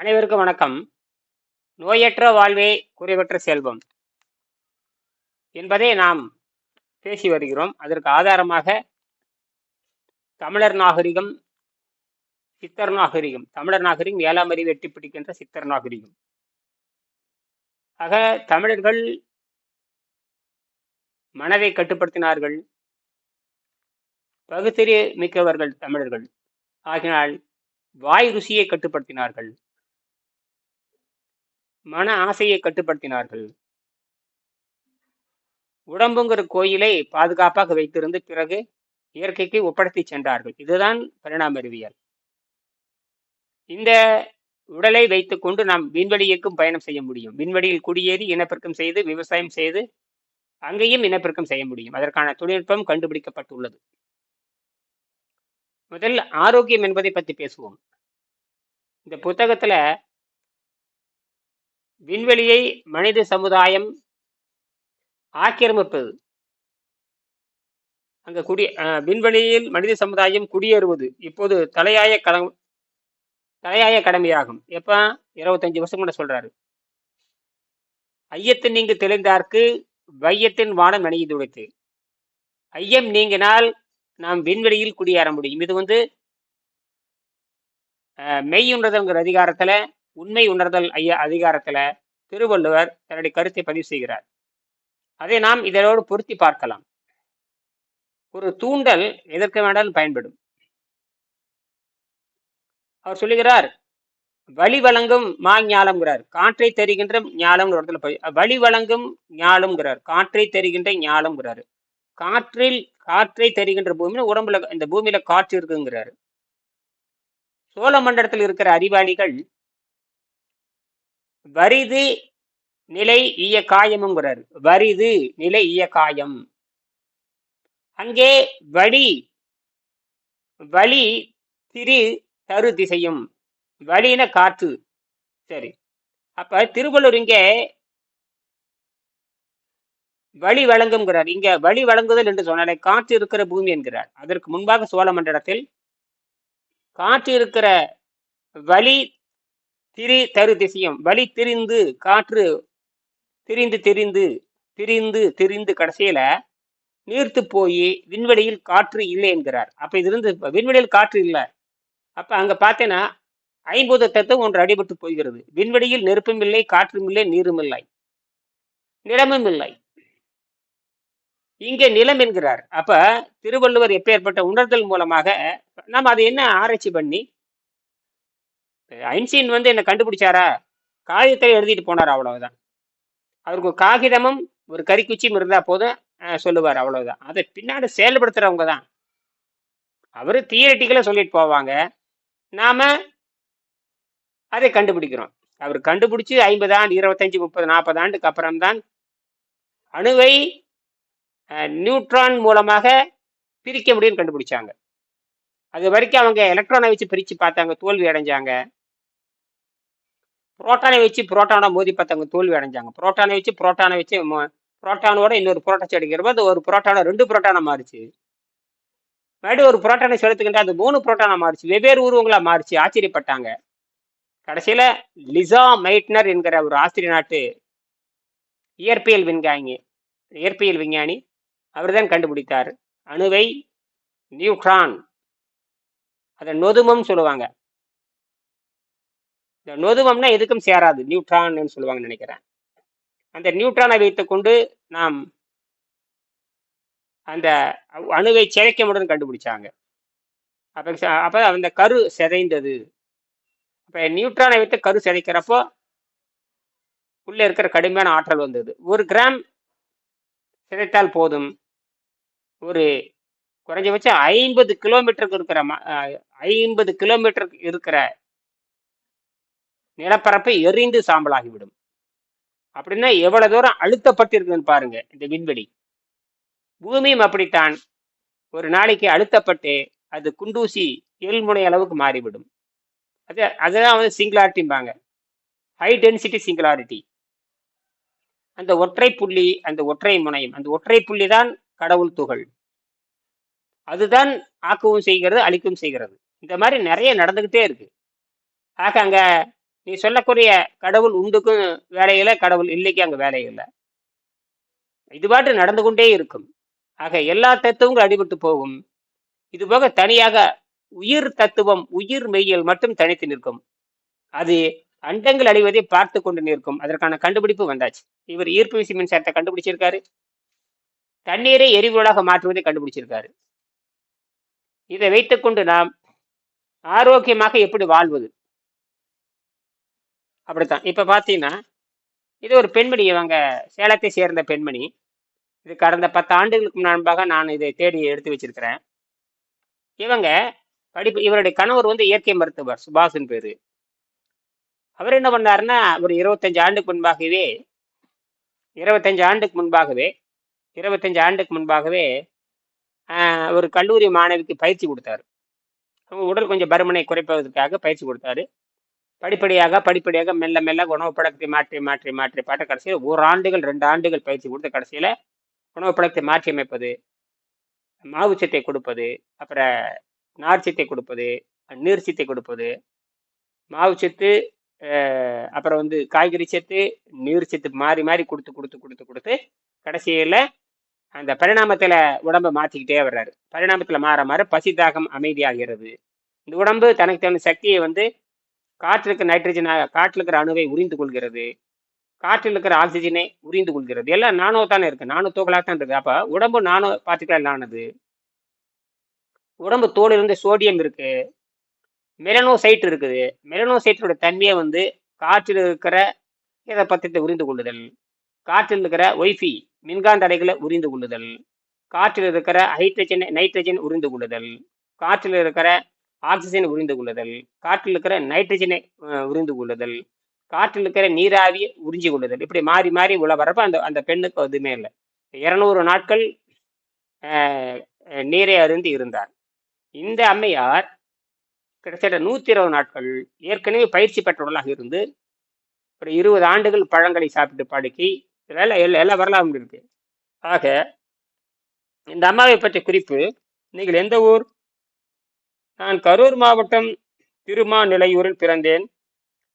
அனைவருக்கும் வணக்கம். நோயற்ற வாழ்வே குறைவற்ற செல்வம் என்பதை நாம் பேசி வருகிறோம். அதற்கு ஆதாரமாக தமிழர் நாகரிகம் சித்தர் நாகரிகம். தமிழர் நாகரிகம் ஏழாம் அறிவு எட்டி பிடிக்கின்ற சித்தர் நாகரிகம். ஆக தமிழர்கள் மனதை கட்டுப்படுத்தினார்கள். பகுத்தறிவு மிக்கவர்கள் தமிழர்கள். ஆகினால் வாய் ருசியை கட்டுப்படுத்தினார்கள். மன ஆசையை கட்டுப்படுத்தினார்கள். உடம்புங்கிற கோயிலை பாதுகாப்பாக வைத்திருந்து பிறகு இயற்கைக்கு ஒப்படைத்து சென்றார்கள். இதுதான் பரிணாம அறிவியல். இந்த உடலை வைத்துக்கொண்டு நாம் விண்வெளிக்கும் பயணம் செய்ய முடியும். விண்வெளியில் குடியேறி இனப்பெருக்கம் செய்து விவசாயம் செய்து அங்கேயும் இனப்பெருக்கம் செய்ய முடியும். அதற்கான தொழில்நுட்பம் கண்டுபிடிக்கப்பட்டுள்ளது. முதல் ஆரோக்கியம் என்பதை பற்றி பேசுவோம். இந்த புத்தகத்துல விண்வெளியை மனித சமுதாயம் ஆக்கிரமிப்பது. அங்க குடி விண்வெளியில் மனித சமுதாயம் குடியேறுவது இப்போது தலையாய கடம் தலையாய கடமையாகும். எப்ப? இருபத்தஞ்சு வருஷம் கூட சொல்றாரு. ஐயத்தின் நீங்கு தெளிந்தார்க்கு வையத்தின் வானம் நனையுது உடைத்து. ஐயம் நீங்கினால் நாம் விண்வெளியில் குடியேற முடியும். இது வந்து மெய்யுன்றதுங்கிற அதிகாரத்துல உண்மை உணர்தல் ஐய அதிகாரத்துல திருவள்ளுவர் தன்னுடைய கருத்தை பதிவு செய்கிறார். அதை நாம் இதனோடு பொருத்தி பார்க்கலாம். ஒரு தூண்டல் எதற்கு வேண்டாலும் பயன்படும். அவர் சொல்லுகிறார் வழி வழங்கும் மா ஞாலம்ங்கிறார். காற்றை தெரிகின்ற ஞாலம்ங்கிற இடத்துல வழி வழங்கும் ஞாலம்ங்கிறார். காற்றை தெரிகின்ற ஞாலம்ங்கிறாரு. காற்றில் காற்றை தெரிகின்ற பூமியில உடம்புல இந்த பூமியில காற்று இருக்குங்கிறாரு. சோழ மண்டலத்தில் இருக்கிற அறிவாளிகள் வரிது நிலை ஈய காயமுங்கிறார் வரிது நிலை ஈய காயம் அங்கே வழி வழி திரு தரு திசையும் வழின காற்று. சரி. அப்ப திருவள்ளூர் இங்கே வழி வழங்குங்கிறார் இங்க வழி வழங்குதல் என்று சொன்னாலே காற்று இருக்கிற பூமி என்கிறார். அதற்கு முன்பாக சோழ மண்டலத்தில் காற்று இருக்கிற வழி திரி தரு திசையும். வழி திரிந்து காற்று திரிந்து திரிந்து திரிந்து திரிந்து கடைசியில நீர்த்து போய் விண்வெளியில் காற்று இல்லை என்கிறார். அப்ப இது இருந்து விண்வெளியில் காற்று இல்லை. அப்ப அங்க பார்த்தேன்னா ஐம்பது தத்துவம் ஒன்று அடிபட்டு போகிறது. விண்வெளியில் நெருப்பும் இல்லை காற்றும் இல்லை நீரும் இல்லை. நிலமும் இல்லை. இங்கே நிலம் என்கிறார். அப்ப திருவள்ளுவர் எப்பேற்பட்ட உணர்தல் மூலமாக நாம் அதை என்ன ஆராய்ச்சி பண்ணி ஐன்ஸ்டீன் வந்து என்ன கண்டுபிடிச்சாரா? காகிதத்தை எழுதிட்டு போனார் அவ்வளவுதான். அவருக்கு ஒரு காகிதமும் ஒரு கறிக்குச்சியும் இருந்தா போதும் சொல்லுவார் அவ்வளவுதான். அதை பின்னாடி செயல்படுத்துறவங்க தான். அவரு தியரட்டிக்கலா சொல்லிட்டு போவாங்க. நாம அதை கண்டுபிடிக்கிறோம். அவர் கண்டுபிடிச்சு ஐம்பது ஆண்டு இருபத்தஞ்சு முப்பது நாற்பது ஆண்டுக்கு அப்புறம்தான் அணுவை நியூட்ரான் மூலமாக பிரிக்க முடியும்னு கண்டுபிடிச்சாங்க. அது வரைக்கும் அவங்க எலக்ட்ரானை வச்சு பிரித்து பார்த்தாங்க தோல்வி அடைஞ்சாங்க. புரோட்டானை வச்சு புரோட்டானோட மோதி பார்த்தவங்க தோல்வி அடைஞ்சாங்க. புரோட்டானை வச்சு புரோட்டானை வச்சு புரோட்டானோட இன்னொரு புரோட்டா அடிக்கிறப்ப அது ஒரு புரோட்டான ரெண்டு புரோட்டானா மாறுச்சு. மறுபடியும் ஒரு புரோட்டானை செலுத்துக்கிட்ட அது மூணு புரோட்டானா மாறுச்சு. வெவ்வேறு உருவங்களா மாறுச்சு. ஆச்சரியப்பட்டாங்க. கடைசியில லிசா மைட்னர் என்கிற ஒரு ஆஸ்திரிய நாட்டு இயற்பியல் விஞ்ஞானி இயற்பியல் விஞ்ஞானி அவர் தான் கண்டுபிடித்தார். அணுவை நியூட்ரான் அதை நொதுமம் சொல்லுவாங்க. இந்த நொதுவம்னா எதுக்கும் சேராது. நியூட்ரான்னு சொல்லுவாங்க நினைக்கிறேன். அந்த நியூட்ரானை வைத்துக்கொண்டு நாம் அந்த அணுவை சிதைக்க முடியும் கண்டுபிடிச்சாங்க. அப்ப அப்போ அப்ப அந்த கரு சிதைந்தது. அப்ப நியூட்ரானை வைத்து கரு சிதைக்கிறப்போ உள்ளே இருக்கிற கடுமையான ஆற்றல் வந்தது. ஒரு கிராம் சிதைத்தால் போதும். ஒரு குறைஞ்சபட்சம் ஐம்பது கிலோமீட்டருக்கு இருக்கிற ம- ஐம்பது கிலோமீட்டருக்கு இருக்கிற நிலப்பரப்பை எரிந்து சாம்பலாகிவிடும். அப்படின்னா எவ்வளவு தூரம் அழுத்தப்பட்டிருக்குன்னு பாருங்க இந்த விண்வெளி. பூமியும் அப்படித்தான். ஒரு நாளைக்கு அழுத்தப்பட்டு அது குண்டூசி எல்முனை அளவுக்கு மாறிவிடும். அது அதுதான் வந்து சிங்குலாரிட்டிம்பாங்க. ஹை டென்சிட்டி சிங்குலாரிட்டி அந்த ஒற்றை புள்ளி அந்த ஒற்றை முனையம் அந்த ஒற்றை புள்ளி தான் கடவுள் துகள். அதுதான் ஆக்கவும் செய்கிறது அழிக்கவும் செய்கிறது. இந்த மாதிரி நிறைய நடந்துக்கிட்டே இருக்கு. ஆக அங்கே நீ சொல்லக்கூடிய கடவுள் உண்டுக்கும் வேலையில கடவுள் இல்லைக்கு அங்கே வேலை இல்லை. இது பாட்டு நடந்து கொண்டே இருக்கும். ஆக எல்லா தத்துவங்களும் அடிபட்டு போகும். இது போக தனியாக உயிர் தத்துவம் உயிர் மெய்யியல் மட்டும் தனித்து நிற்கும். அது அண்டங்கள் அழிவதை பார்த்து கொண்டு நிற்கும். அதற்கான கண்டுபிடிப்பு வந்தாச்சு. இவர் ஈர்ப்பு விசி மின்சாரத்தை கண்டுபிடிச்சிருக்காரு. தண்ணீரை எரிபொருளாக மாற்றுவதை கண்டுபிடிச்சிருக்காரு. இதை வைத்துக்கொண்டு நாம் ஆரோக்கியமாக எப்படி வாழ்வது? அப்படித்தான். இப்போ பார்த்தீங்கன்னா இது ஒரு பெண்மணி இவங்க சேலத்தை சேர்ந்த பெண்மணி. இது கடந்த பத்து ஆண்டுகளுக்கு முன்பாக நான் இதை தேடி எடுத்து வச்சிருக்கிறேன். இவங்க படிப்பு இவருடைய கணவர் வந்து இயற்கை மருத்துவர் சுபாஷன் பேர். அவர் என்ன பண்ணாருன்னா ஒரு இருபத்தஞ்சு ஆண்டுக்கு முன்பாகவே இருபத்தஞ்சு ஆண்டுக்கு முன்பாகவே இருபத்தஞ்சு ஆண்டுக்கு முன்பாகவே ஒரு கல்லூரி மாணவிக்கு பயிற்சி கொடுத்தாரு. அவங்க உடல் கொஞ்சம் பருமனை குறைப்பதற்காக பயிற்சி கொடுத்தாரு. படிப்படியாக படிப்படியாக மெல்ல மெல்ல உணவு பழக்கத்தை மாற்றி மாற்றி மாற்றி. பாட்ட கடைசியில் ஒரு ஆண்டுகள் ரெண்டு ஆண்டுகள் பயிற்சி கொடுத்த கடைசியில் உணவு பழக்கத்தை மாற்றி அமைப்பது மாவுச்சத்தை கொடுப்பது அப்புறம் நார்ச்சத்தை கொடுப்பது நீர்ச்சத்தை கொடுப்பது மாவுச்சத்து அப்புறம் வந்து காய்கறி சத்து நீர் சத்து மாறி மாறி கொடுத்து கொடுத்து கொடுத்து கொடுத்து கடைசியில் அந்த பரிணாமத்தில் உடம்பை மாற்றிக்கிட்டே வர்றாரு. பரிணாமத்தில் மாற மாற பசி தாகம் அமைதியாகிறது. இந்த உடம்பு தனக்கு தேவையான சக்தியை வந்து காற்றில் இருக்கிற நைட்ரஜன் காற்றில் இருக்கிற அணுவை உறிந்து கொள்கிறது. காற்றில் இருக்கிற ஆக்சிஜனை உறிந்து கொள்கிறது. எல்லாம் நானோ தானே இருக்கு. நானோ தோகலாக தான் இருக்கு அப்போ உடம்பு நானோ பார்த்துக்கலாம் ஆனது. உடம்பு தோலிலிருந்து சோடியம் இருக்கு. மெலனோசைட் இருக்குது. மெலனோசைட்டோட தன்மையை வந்து காற்றில் இருக்கிற இதை பத்திரத்தை உறிந்து கொள்ளுதல். காற்றில் இருக்கிற ஒய்ஃபி மின்காந்த அலைகளை உறிந்து கொள்ளுதல். காற்றில் இருக்கிற ஹைட்ரஜன் நைட்ரஜன் உறிந்து கொள்ளுதல். காற்றில் இருக்கிற ஆக்சிஜனை உறிந்து கொள்ளுதல் காற்றில் இருக்கிற நைட்ரஜனை உறிந்து கொள்ளுதல் காற்றில் இருக்கிற நீராவியை உறிஞ்சி கொள்ளுதல் இப்படி மாறி மாறி உள்ள வரப்ப அந்த அந்த பெண்ணுக்கு எதுவுமே இல்லை. இருநூறு நாட்கள் நீரை அருந்தி இருந்தார். இந்த அம்மையார் கிட்டத்தட்ட நூத்தி இருபது நாட்கள் ஏற்கனவே பயிற்சி பெற்றவர்களாக இருந்து ஒரு இருபது ஆண்டுகள் பழங்களை சாப்பிட்டு படுக்கி இதெல்லாம் எல்லா எல்லாம் வரலாறும் இருக்கு. ஆக இந்த அம்மாவை பற்றிய குறிப்பு நீங்கள் எந்த ஊர் நான் கரூர் மாவட்டம் திருமாநிலையூரில் பிறந்தேன்.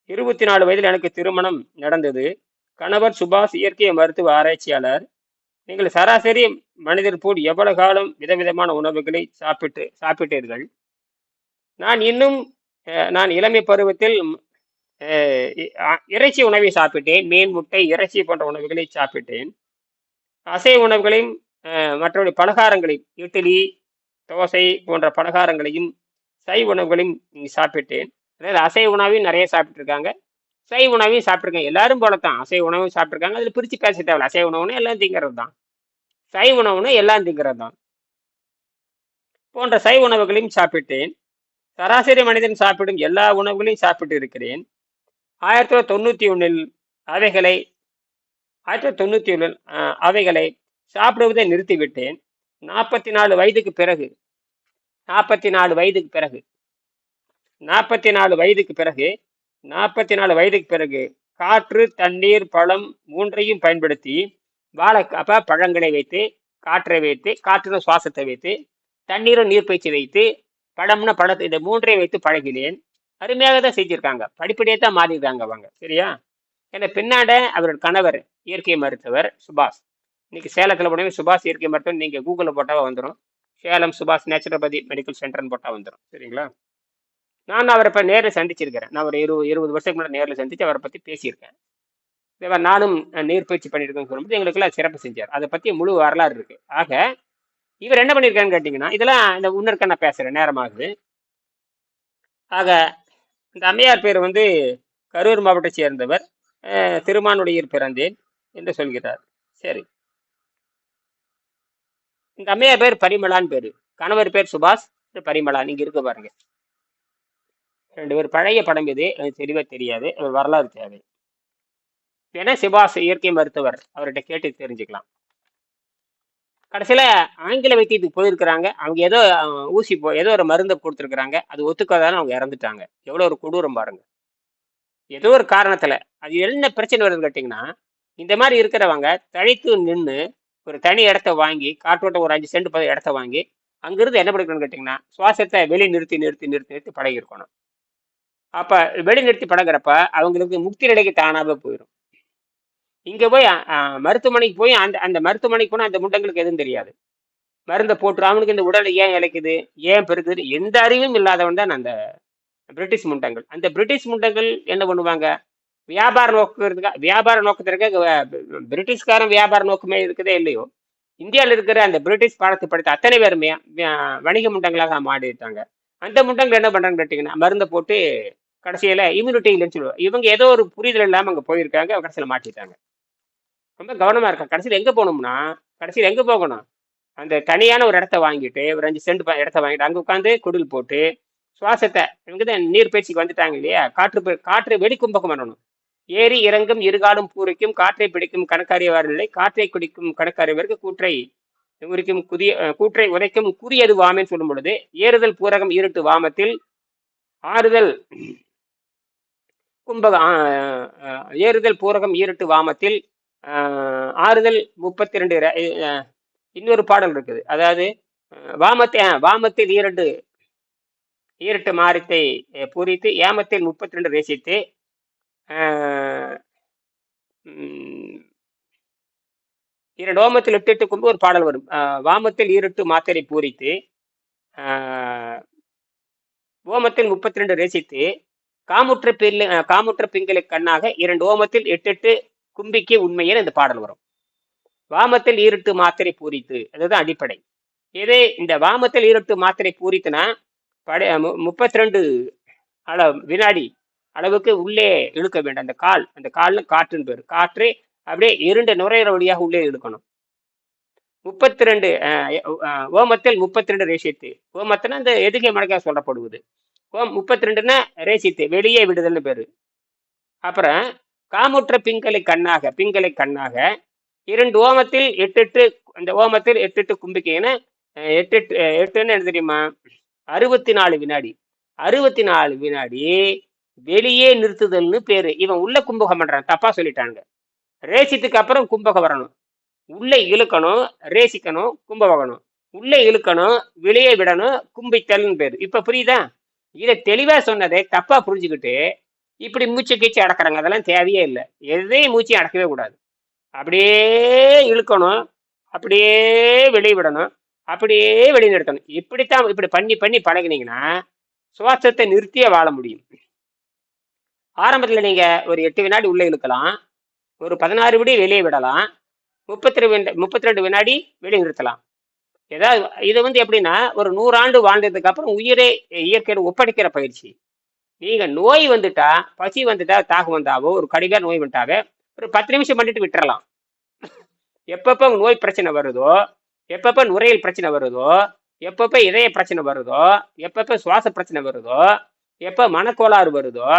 இருபத்தி நாலு வயதில் எனக்கு திருமணம் நடந்தது. கணவர் சுபாஷ் இயற்கை மருத்துவ ஆராய்ச்சியாளர். நீங்கள் சராசரி மனிதர் போல் எவ்வளவு காலம் விதவிதமான உணவுகளை சாப்பிட்டு சாப்பிட்டீர்கள்? நான் இன்னும் நான் இளமை பருவத்தில் இ- இறைச்சி உணவை சாப்பிட்டேன். மீன் முட்டை இறைச்சி போன்ற உணவுகளை சாப்பிட்டேன். அசைவ உணவுகளையும் மற்றபடி பலகாரங்களையும் இட்லி தோசை போன்ற பலகாரங்களையும் சை உணவுகளையும் சாப்பிட்டேன். அதாவது அசை உணவையும் நிறைய சாப்பிட்ருக்காங்க சை உணவையும் சாப்பிட்ருக்காங்க எல்லாரும் போலத்தான். அசைவ உணவும் சாப்பிட்ருக்காங்க அதில் பிரித்து பேச தேவையில்ல. அசை உணவுன்னு எல்லாம் திங்கிறது தான் சை உணவுன்னு எல்லாம் திங்கிறது தான் போன்ற சை உணவுகளையும் சாப்பிட்டேன். சராசரி மனிதன் சாப்பிடும் எல்லா உணவுகளையும் சாப்பிட்டு இருக்கிறேன். ஆயிரத்தி தொள்ளாயிரத்தி தொண்ணூற்றி ஒன்றில் அவைகளை ஆயிரத்தி தொள்ளாயிரத்தி தொண்ணூற்றி ஒன்றில் அவைகளை சாப்பிடுவதை நிறுத்திவிட்டேன். நாற்பத்தி நாலு வயதுக்கு பிறகு நாற்பத்தி நாலு வயதுக்கு பிறகு. நாற்பத்தி நாலு வயதுக்கு பிறகு நாற்பத்தி நாலு வயதுக்கு பிறகு காற்று தண்ணீர் பழம் மூன்றையும் பயன்படுத்தி வாழை அப்ப பழங்களை வைத்து காற்றை வைத்து காற்றுன சுவாசத்தை வைத்து தண்ணீரும் நீர் பயிற்சி வைத்து பழம்னா பழத்தை இந்த மூன்றையும் வைத்து பழகினேன். அருமையாக தான் செஞ்சிருக்காங்க. படிப்படியே தான் மாறிடுறாங்க அவங்க. சரியா? ஏன்னா பின்னாட அவரோட கணவர் இயற்கை மருத்துவர் சுபாஷ். இன்னைக்கு சேலத்தில் போனவே சுபாஷ் இயற்கை மருத்துவம் நீங்கள் கூகுளில் போட்டால் வந்துடும் சேலம் சுபாஷ் நேச்சுரோபதி மெடிக்கல் சென்டர்னு போட்டால் வந்துடும் சரிங்களா? நான் அவரை இப்போ நேரில் சந்திச்சிருக்கிறேன். நான் ஒரு இருபது இருபது வருஷத்துக்கு முன்னாடி நேரில் சந்தித்து அவரை பற்றி பேசியிருக்கேன். இதே நானும் நீர்ப்பயிற்சி பண்ணியிருக்கேன்னு சொல்லும்போது எங்களுக்கெல்லாம் சிறப்பு செஞ்சார். அதை பற்றி முழு வரலாறு இருக்குது ஆக இவர் என்ன பண்ணியிருக்காருன்னு கேட்டிங்கன்னா இதெல்லாம் இந்த முன்னருக்க நான் பேசுகிறேன் நேரமாகுது. ஆக இந்த அம்மையார் பேர் வந்து கரூர் மாவட்டத்தை சேர்ந்தவர். அஹ், திருமானுடையில் பிறந்தேன் என்று சொல்கிறார். சரி. இந்த அம்மையார் பேர் பரிமளான்னு பேரு. கணவர் பேர் சுபாஷ் பரிமளா நீங்க இருக்க பாருங்க. ரெண்டு பேர் பழைய படம் இது எனக்கு தெளிவாக தெரியாது. வரலாறு தேவை. ஏன்னா சுபாஷ் இயற்கை மருத்துவர். அவர்கிட்ட கேட்டு தெரிஞ்சுக்கலாம். கடைசியில் ஆங்கில வைத்தியத்துக்கு போயிருக்கிறாங்க. அவங்க ஏதோ ஊசி போ ஏதோ ஒரு மருந்தை கொடுத்துருக்குறாங்க. அது ஒத்துக்காதாலும் அவங்க இறந்துட்டாங்க. எவ்வளோ ஒரு கொடூரம் பாருங்க. ஏதோ ஒரு காரணத்தில் அது என்ன பிரச்சனை வருதுன்னு கேட்டிங்கன்னா இந்த மாதிரி இருக்கிறவங்க தழைத்து நின்று ஒரு தனி இடத்த வாங்கி காற்றோட்டம் ஒரு அஞ்சு சென்ட் பத்து இடத்த வாங்கி அங்கிருந்து என்ன படிக்கணும்னு கேட்டிங்கன்னா சுவாசத்தை வெளி நிறுத்தி நிறுத்தி நிறுத்தி நிறுத்தி பழகிருக்கணும் அப்ப வெளிநிறுத்தி பழகிறப்ப அவங்களுக்கு முக்தி நிலைக்கு தானாகவே போயிடும் இங்க போய் மருத்துவமனைக்கு போய் அந்த அந்த மருத்துவமனைக்கு போனால் அந்த முண்டங்களுக்கு எதுவும் தெரியாது. மருந்தை போட்டு அவனுக்கு இந்த உடலை ஏன் இழைக்குது ஏன் பெருக்குது எந்த அறிவும் இல்லாதவன் தான் அந்த பிரிட்டிஷ் முண்டங்கள். அந்த பிரிட்டிஷ் முண்டங்கள் என்ன பண்ணுவாங்க? வியாபார நோக்கத்துக்காக வியாபார நோக்கத்திற்காக பிரிட்டிஷ்காரன் வியாபார நோக்கமே இருக்குதே இல்லையோ? இந்தியாவில் இருக்கிற அந்த பிரிட்டிஷ் பாடத்தை படித்த அத்தனை பேருமே வணிக முண்டங்களாக மாறிட்டாங்க. அந்த முண்டங்கள் என்ன பண்ணுறாங்க கேட்டிங்கன்னா மருந்தை போட்டு கடைசியில் இம்யூனிட்டி இல்லைன்னு சொல்லுவாங்க. இவங்க ஏதோ ஒரு புரிதல் இல்லாமல் அங்கே போயிருக்காங்க கடைசியில் மாட்டிட்டாங்க. ரொம்ப கவனமாக இருக்காங்க கடைசியில் எங்கே போகணும்னா கடைசியில் எங்கே போகணும்? அந்த தனியான ஒரு இடத்த வாங்கிட்டு ஒரு அஞ்சு சென்ட் இடத்த வாங்கிட்டு அங்கே உட்காந்து குடில் போட்டு சுவாசத்தை இவங்க தான் நீர் பயிற்சிக்கு வந்துட்டாங்க இல்லையா? காற்று காற்று வெடிக்கும்பகம் பண்ணணும் ஏறி இறங்கும் இருகாடும் பூரிக்கும் காற்றை பிடிக்கும் கணக்காரியவார் இல்லை. காற்றை குடிக்கும் கணக்காரியவருக்கு கூற்றை உரிக்கும் குதிய கூற்றை உதைக்கும் கூறியது வாமின்னு சொல்லும் பொழுது ஏறுதல் பூரகம் இருட்டு வாமத்தில் ஆறுதல் கும்பக ஆஹ், ஏறுதல் பூரகம் ஈரட்டு வாமத்தில் ஆஹ், ஆறுதல் முப்பத்தி ரெண்டு இன்னொரு பாடல் இருக்குது. அதாவது வாமத்தை ஆஹ், வாமத்தில் ஈரட்டு ஈரட்டு மாரத்தை பூரித்து ஏமத்தில் முப்பத்தி ரெண்டு ரேசித்து இரண்டு ஓமத்தில் எட்டு எட்டு கும்பு ஒரு பாடல் வரும். வாமத்தில் ஈரட்டு மாத்திரை பூரித்து ஓமத்தில் முப்பத்தி ரெண்டு ரேசித்து காமுற்ற பிள்ளை காமுற்ற பெண்களுக்கு கண்ணாக இரண்டு ஓமத்தில் எட்டு எட்டு கும்பிக்கு உண்மையில் இந்த பாடல் வரும். வாமத்தில் ஈரட்டு மாத்திரை பூரித்து அதுதான் அடிப்படை. இதே இந்த வாமத்தில் ஈரட்டு மாத்திரை பூரித்துனா படை முப்பத்தி ரெண்டு அளவு வினாடி அளவுக்கு உள்ளே இழுக்க வேண்டும். அந்த கால் அந்த காலில் காற்றுன்னு பேர். காற்று அப்படியே இருண்ட நுரையீரல் வழியாக உள்ளே இழுக்கணும். முப்பத்தி ரெண்டு ஓமத்தில் முப்பத்தி ரெண்டு ரேசித்து ஓமத்தினா அந்த எதுகை மடக்கா சொல்லப்படுவது. ஓம் முப்பத்தி ரெண்டுன்னா ரேசித்து வெளியே விடுதல்னு பேர். அப்புறம் காமுற்ற பிங்களை கண்ணாக பிங்களை கண்ணாக இரண்டு ஓமத்தில் எட்டு எட்டு அந்த ஓமத்தில் எட்டு எட்டு கும்பிக்கைன்னு எட்டு எட்டு எட்டுன்னு என்ன தெரியுமா? அறுபத்தி நாலு வினாடி. அறுபத்தி நாலு வினாடி வெளியே நிறுத்துதல்னு பேரு. இவன் உள்ள கும்பகம் பண்றான். தப்பா சொல்லிட்டாங்க ரேசித்துக்கு அப்புறம் கும்பகம் வரணும். உள்ளே இழுக்கணும் ரேசிக்கணும் கும்பகணும் உள்ளே இழுக்கணும் வெளியே விடணும் கும்பித்தல்னு பேரு. இப்ப புரியுதா? இதை தெளிவா சொன்னதை தப்பா புரிஞ்சுக்கிட்டு இப்படி மூச்சு கீச்சு அடக்கிறாங்க. அதெல்லாம் தேவையே இல்லை. எதையும் மூச்சு அடக்கவே கூடாது. அப்படியே இழுக்கணும் அப்படியே வெளியே விடணும் அப்படியே வெளியே நிறுத்தணும். இப்படித்தான் இப்படி பண்ணி பண்ணி பழகினீங்கன்னா சுவாசத்தை நிறுத்தியே வாழ முடியும். ஆரம்பத்தில் நீங்கள் ஒரு எட்டு வினாடி உள்ளே இழுக்கலாம். ஒரு பதினாறு விடி வெளியே விடலாம். முப்பத்தி ரெண்டு முப்பத்தி ரெண்டு வினாடி வெளியே நிறுத்தலாம். ஏதாவது இது வந்து எப்படின்னா ஒரு நூறாண்டு வாழ்ந்ததுக்கு அப்புறம் உயிரை இயற்கையில் ஒப்படைக்கிற பயிற்சி. நீங்கள் நோய் வந்துட்டா பசி வந்துட்டா தாகம் வந்தாவோ ஒரு கடிகார நோய் வந்துட்டாவே ஒரு பத்து நிமிஷம் பண்ணிட்டு விட்டுறலாம். எப்பப்போ நோய் பிரச்சனை வருதோ எப்பப்போ நுரையல் பிரச்சனை வருதோ எப்பப்போ இதய பிரச்சனை வருதோ எப்பப்போ சுவாச பிரச்சனை வருதோ எப்போ மனக்கோளாறு வருதோ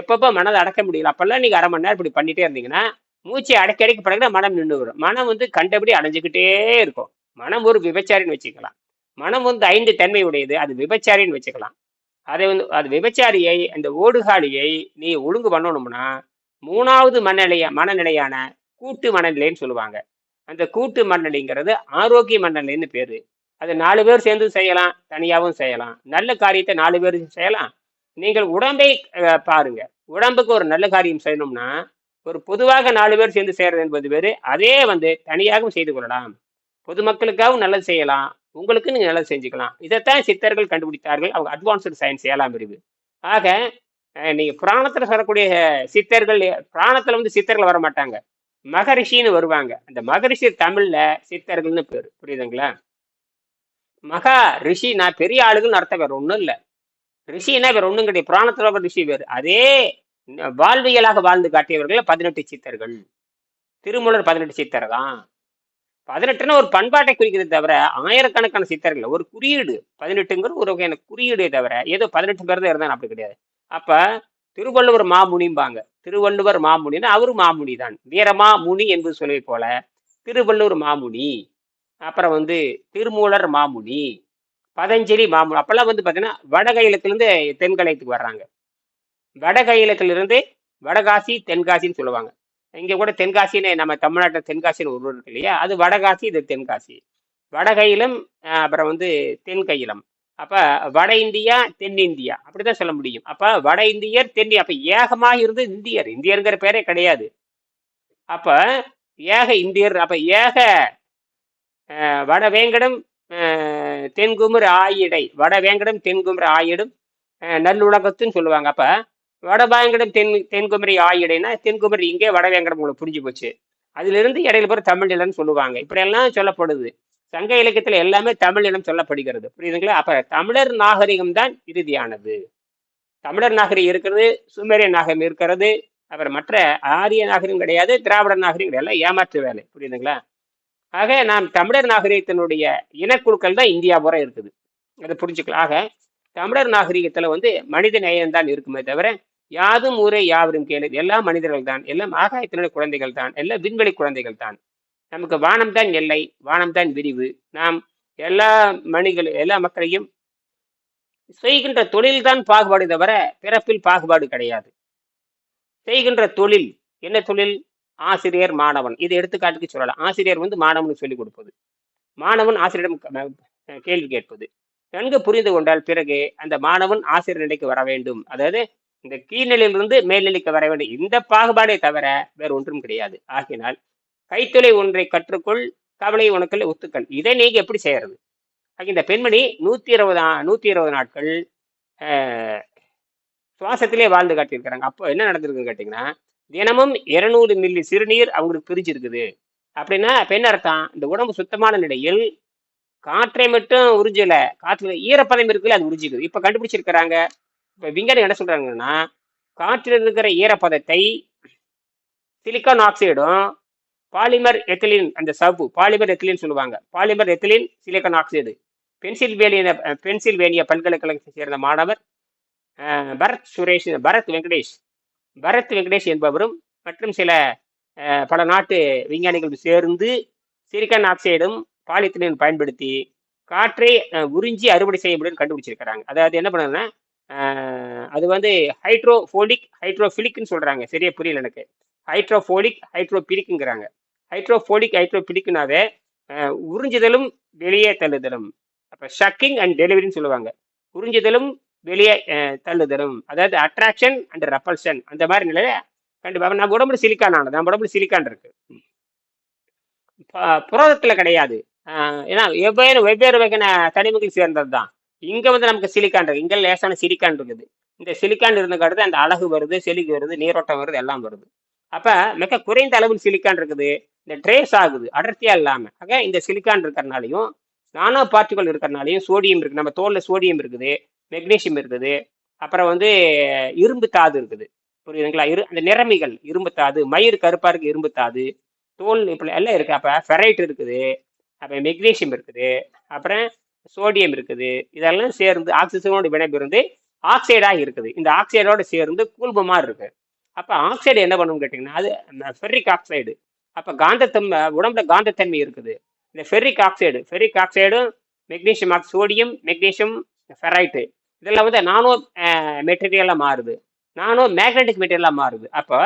எப்பப்போ மனதை அடக்க முடியல? அப்பெல்லாம் நீங்கள் அரை மணி நேரம் இப்படி பண்ணிட்டே இருந்தீங்கன்னா மூச்சை அடக்கி அடக்கி பழகினா மனம் நின்று வரும். மனம் வந்து கண்டபடி அடைஞ்சுக்கிட்டே இருக்கும். மனம் ஒரு விபச்சாரின்னு வச்சுக்கலாம். மனம் வந்து ஐந்து தன்மை உடையது. அது விபச்சாரின்னு வச்சுக்கலாம். அதை வந்து அது விபச்சாரியை அந்த ஓடுகாலியை நீ ஒழுங்கு பண்ணணும்னா மூணாவது மனநிலைய மனநிலையான கூட்டு மனநிலைன்னு சொல்லுவாங்க. அந்த கூட்டு மனநிலைங்கிறது ஆரோக்கிய மனநிலைன்னு பேரு. அது நாலு பேர் சேர்ந்து செய்யலாம் தனியாகவும் செய்யலாம். நல்ல காரியத்தை நாலு பேர் செய்யலாம். நீங்கள் உடம்பை பாருங்க. உடம்புக்கு ஒரு நல்ல காரியம் செய்யணும்னா ஒரு பொதுவாக நாலு பேர் சேர்ந்து செய்யறது என்பது வேறு. அதே வந்து தனியாகவும் செய்து கொள்ளலாம். பொதுமக்களுக்காகவும் நல்லது செய்யலாம். உங்களுக்கு நீங்கள் நல்லது செஞ்சுக்கலாம். இதைத்தான் சித்தர்கள் கண்டுபிடித்தார்கள். அவங்க அட்வான்ஸ்டு சயின்ஸ் ஏழாம் பிரிவு. ஆக நீங்கள் புராணத்தில் சொல்லக்கூடிய சித்தர்கள் புராணத்தில் வந்து சித்தர்கள் வர மாட்டாங்க மகரிஷின்னு வருவாங்க. அந்த மகரிஷி தமிழ்ல சித்தர்கள்னு பேர். புரியுதுங்களா? மகா ரிஷி நான் பெரிய ஆளுகள்னு அர்த்தம் வேற ஒன்றும் இல்லை. ரிஷினா பேர் ஒண்ணும் கிடையாது. புராணத்துல ஒரு ரிஷி வேறு. அதே வாழ்வியலாக வாழ்ந்து காட்டியவர்கள் பதினெட்டு சித்தர்கள். திருமூலர் பதினெட்டு சித்தர் தான். பதினெட்டுன்னா ஒரு பண்பாட்டை குறிக்கிறது தவிர ஆயிரக்கணக்கான சித்தர்கள். ஒரு குறியீடு. பதினெட்டுங்கிற ஒரு வகையான குறியீடே தவிர ஏதோ பதினெட்டு பேர் தான் இருந்தான் அப்படி கிடையாது. அப்ப திருவள்ளுவர் மாமுனிம்பாங்க. திருவள்ளுவர் மாமுனின்னா அவரு மாமுனி தான். வீரமா முனி என்பது சொல்லுவை போல திருவள்ளுவர் மாமுனி. அப்புறம் வந்து திருமூலர் மாமுனி. பதஞ்சலி மாமூல். அப்பெல்லாம் வந்து பார்த்தீங்கன்னா வடகையிலத்திலிருந்து தென்கலையத்துக்கு வர்றாங்க. வடகையிலத்திலிருந்து வடகாசி தென்காசின்னு சொல்லுவாங்க. இங்கே கூட தென்காசின்னு நம்ம தமிழ்நாட்டில் தென்காசின்னு ஒரு இருக்கு இல்லையா? அது வடகாசி இது தென்காசி. வடகையிலம் அப்புறம் வந்து தென்கையிலம் அப்போ வட இந்தியா தென்னிந்தியா அப்படிதான் சொல்ல முடியும். அப்போ வட இந்தியர் தென்னி அப்போ ஏகமாக இருந்து இந்தியர். இந்தியருங்கிற பேரே கிடையாது. அப்போ ஏக இந்தியர் அப்போ ஏக வடவேங்கடம் தென்குமர் ஆயிடை வடவேங்கடம் தென்குமர் ஆயிடும். நல்லுலகத்துன்னு சொல்லுவாங்க. அப்ப வடபாயங்கடம் தென் தென்குமரி ஆயிடைனா தென்குமரி இங்கே வடவேங்கடம் உங்களுக்கு புரிஞ்சு போச்சு. அதுல இருந்து இடையில பேர் தமிழ் நிலம்னு சொல்லுவாங்க. இப்படி எல்லாம் சொல்லப்படுது. சங்க இலக்கியத்துல எல்லாமே தமிழ் இனம் சொல்லப்படுகிறது. புரியுதுங்களா? அப்ப தமிழர் நாகரிகம் தான் இறுதியானது. தமிழர் நாகரிகம் இருக்கிறது சுமேரிய நாகரிகம் இருக்கிறது. அப்புறம் மற்ற ஆரிய நாகரிகம் கிடையாது திராவிட நாகரிகம் கிடையாது. ஏமாற்று வேலை. புரியுதுங்களா? ஆக நாம் தமிழர் நாகரிகத்தினுடைய இனக்குழுக்கள் தான் இந்தியா பூரா இருக்குது. அதை புரிஞ்சுக்கலாம். ஆக தமிழர் நாகரிகத்தில் வந்து மனித நேயம் தான் இருக்குமே தவிர யாதும் ஊரே யாவரும் கேளு. எல்லாம் மனிதர்கள் தான். எல்லாம் ஆகாயத்தினுடைய குழந்தைகள் தான். எல்லாம் விண்வெளி குழந்தைகள் தான். நமக்கு வானம் தான் எல்லை வானம் தான் விரிவு. நாம் எல்லா மணிகள் எல்லா மக்களையும் செய்கின்ற தொழில் தான் பாகுபாடு தவிர பிறப்பில் பாகுபாடு கிடையாது. செய்கின்ற தொழில் என்ன தொழில்? ஆசிரியர் மாணவன். இது எடுத்துக்காட்டுக்கு சொல்லலாம். ஆசிரியர் வந்து மாணவனுக்கு சொல்லிக் கொடுப்பது. மாணவன் ஆசிரியரிடம் கேள்வி கேட்பது. நன்கு புரிந்து கொண்டால் பிறகு அந்த மாணவன் ஆசிரியர் நிலைக்கு வர வேண்டும். அதாவது இந்த கீழ்நிலையிலிருந்து மேல்நிலைக்கு வர வேண்டும். இந்த பாகுபாடே தவிர வேறு ஒன்றும் கிடையாது. ஆகினால் கைத்தொலை ஒன்றை கற்றுக்கொள் கவலை உனக்குள்ள ஒத்துக்கள். இதை நீங்க எப்படி செய்யறது? ஆக இந்த பெண்மணி நூத்தி இருபது நூத்தி இருபது நாட்கள் சுவாசத்திலே வாழ்ந்து காட்டியிருக்கிறாங்க. அப்போ என்ன நடந்திருக்குன்னு கேட்டிங்கன்னா தினமும் இருநூறு மில்லி சிறுநீர் அவங்களுக்கு பிரிஞ்சிருக்குது. அப்படின்னா அப்ப என்ன அர்த்தம்? இந்த உடம்பு சுத்தமான நிலையில் காற்றை மட்டும் உறிஞ்சல காற்றுல ஈரப்பதம் இருக்குல்ல அது உறிஞ்சிக்குது. இப்ப கண்டுபிடிச்சிருக்கிறாங்க. இப்ப விஞ்ஞானி என்ன சொல்றாங்கன்னா காற்றில் இருக்கிற ஈரப்பதத்தை சிலிக்கான் ஆக்சைடும் பாலிமர் எத்திலின் அந்த சவ்வு பாலிமர் எத்திலின் சொல்லுவாங்க. Polymer ethylene silicon oxide Pennsylvania Pennsylvania பல்கலைக்கழகத்தை சேர்ந்த மாணவர் பரத் சுரேஷ் பரத் வெங்கடேஷ். பரத் வெங்கடேஷ் என்பவரும் மற்றும் சில பல நாட்டு விஞ்ஞானிகள் சேர்ந்து சிலிக்கான் ஆக்சைடும் பாலித்திலின் பயன்படுத்தி காற்றை உறிஞ்சி அறுவடை செய்ய முடியும் கண்டுபிடிச்சிருக்கிறாங்க. அதாவது என்ன பண்ணுதுன்னா அது வந்து ஹைட்ரோஃபோலிக் ஹைட்ரோஃபிலிக்னு சொல்கிறாங்க சரியா புரியல எனக்கு? ஹைட்ரோஃபோலிக் ஹைட்ரோபிலிக்குங்கிறாங்க ஹைட்ரோஃபோலிக் ஹைட்ரோபிலிக்னாவே உறிஞ்சுதலும் வெளியே தள்ளுதலும். அப்போ ஷக்கிங் அண்ட் டெலிவரின்னு சொல்லுவாங்க. உறிஞ்சுதலும் வெளியே தள்ளு தரும் அதாவது அட்ராக்ஷன் அண்ட் ரெப்பல்ஷன் அந்த மாதிரி நிலையில கண்டிப்பாக நம்ம உடம்புல சிலிக்கான் ஆனது. நம்ம உடம்புல சிலிக்கான் இருக்கு. புரதத்தில் கிடையாது. ஆஹ் ஏன்னா வெவ்வேறு வெவ்வேறு வகையான தனிமங்கள் சேர்ந்தது தான் இங்கே வந்து நமக்கு சிலிக்கான் இருக்குது இங்கே லேசான சிலிக்கான் இருக்குது. இந்த சிலிக்கான் இருந்தங்காட்டு அந்த அழகு வருது செலுக்கு வருது நீரோட்டம் வருது எல்லாம் வருது. அப்போ மிக குறைந்த அளவில் சிலிக்கான் இருக்குது. இந்த ட்ரேஸ் ஆகுது அடர்த்தியாக இல்லாமல் ஆக இந்த சிலிக்கான் இருக்கிறனாலையும் நானோ பார்ட்டிகள் இருக்கிறனாலையும் சோடியம் இருக்கு. நம்ம தோல்ல சோடியம் இருக்குது மெக்னீசியம் இருக்குது. அப்புறம் வந்து இரும்பு தாது இருக்குது. புரியுதுங்களா? இரு அந்த நிறமிகள் இரும்பு தாது மயிர் கருப்பா இருக்கு இரும்பு தாது தோல் இப்படி எல்லாம் இருக்கு. அப்ப ஃபெரைட் இருக்குது அப்புறம் மெக்னீசியம் இருக்குது அப்புறம் சோடியம் இருக்குது. இதெல்லாம் சேர்ந்து ஆக்சிஜனோடு வினைபெருந்து ஆக்சைடாக இருக்குது. இந்த ஆக்சைடோடு சேர்ந்து கூழ்மமா இருக்கு. அப்போ ஆக்சைடு என்ன பண்ணும் கேட்டிங்கன்னா அது ஃபெர்ரிக் ஆக்சைடு அப்போ காந்தத்தன்மை உடம்புல காந்தத்தன்மை இருக்குது. இந்த ஃபெர்ரிக் ஆக்சைடு ஃபெரிக் ஆக்சைடும் மெக்னீஷியம் சோடியம் மெக்னீஷியம் ஃபெரைட்டு இதெல்லாம் வந்து நானோ மெட்டீரியலாக மாறுது. நானோ மேக்னட்டிக் மெட்டீரியலாக மாறுது. அப்போ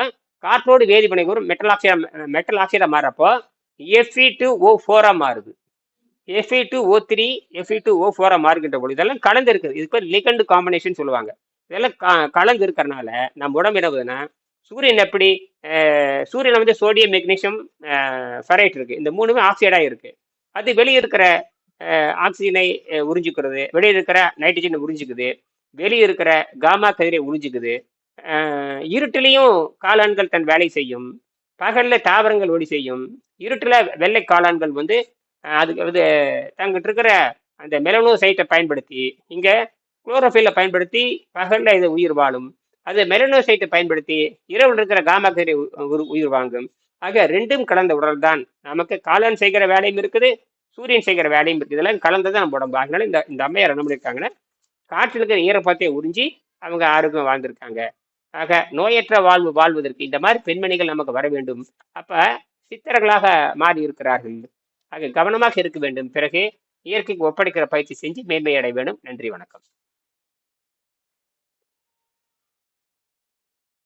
காற்றோடு வேதிப்பனை ஒரு மெட்டல் ஆக்சைடு மெட்டல் ஆக்சைடாக மாறப்போ எஃப்இ டு ஓ ஃபோராக மாறுது. F E two O three F E two O ஃபோராக மாறுகின்ற பொழுது இதெல்லாம் கலந்து இருக்குது. இது பேர் காம்பினேஷன் சொல்லுவாங்க. இதெல்லாம் க- கலந்து இருக்கிறனால நம்ம உடம்பு என்ன சூரியன் எப்படி? சூரியன் வந்து சோடியம் மெக்னீஷியம் ஃபெரைட் இருக்கு. இந்த மூணுமே ஆக்சைடாக இருக்கு. அது வெளியே இருக்கிற ஆக்சிஜனை உறிஞ்சிக்கிறது. வெளியே இருக்கிற நைட்ரஜனை உறிஞ்சிக்குது. வெளியே இருக்கிற காமா கதிரை உறிஞ்சிக்குது. இருட்டிலையும் காளான்கள் தன் வேலை செய்யும். பகலில் தாவரங்கள் ஒளி செய்யும். இருட்டில் வெள்ளை காளான்கள் வந்து அதுக்கு வந்து தங்கிட்டு இருக்கிற அந்த மெலனோசைட்டை பயன்படுத்தி இங்கே குளோரோஃபில்லை பயன்படுத்தி பகலில் இது உயிர் வாழும். அது மெலனோசைட்டை பயன்படுத்தி இரவில் இருக்கிற காமா உ- உயிர் வாங்கும். ஆக ரெண்டும் கலந்த உடல் தான் நமக்கு காலன் செய்கிற வேலையும் இருக்குது சூரியன் செய்கிற வேலையும் இருக்குது. இதெல்லாம் கலந்ததான் நம்ம உடம்பு. அதனால இந்த இந்த அம்மையார் என்ன பண்ணியிருக்காங்கன்னா காற்றில் இருக்கிற ஈரப்பத்தை உறிஞ்சி அவங்க ஆரோக்கியம் வாழ்ந்திருக்காங்க. ஆக நோயற்ற வாழ்வு வாழ்வதற்கு இந்த மாதிரி பெண்மணிகள் நமக்கு வர வேண்டும். அப்ப சித்தர்களாக மாறி இருக்கிறார்கள். ஆக கவனமாக இருக்க வேண்டும். பிறகு இயற்கைக்கு ஒப்படைக்கிற பயிற்சி செஞ்சு மேன்மை அடைய வேண்டும். நன்றி வணக்கம்.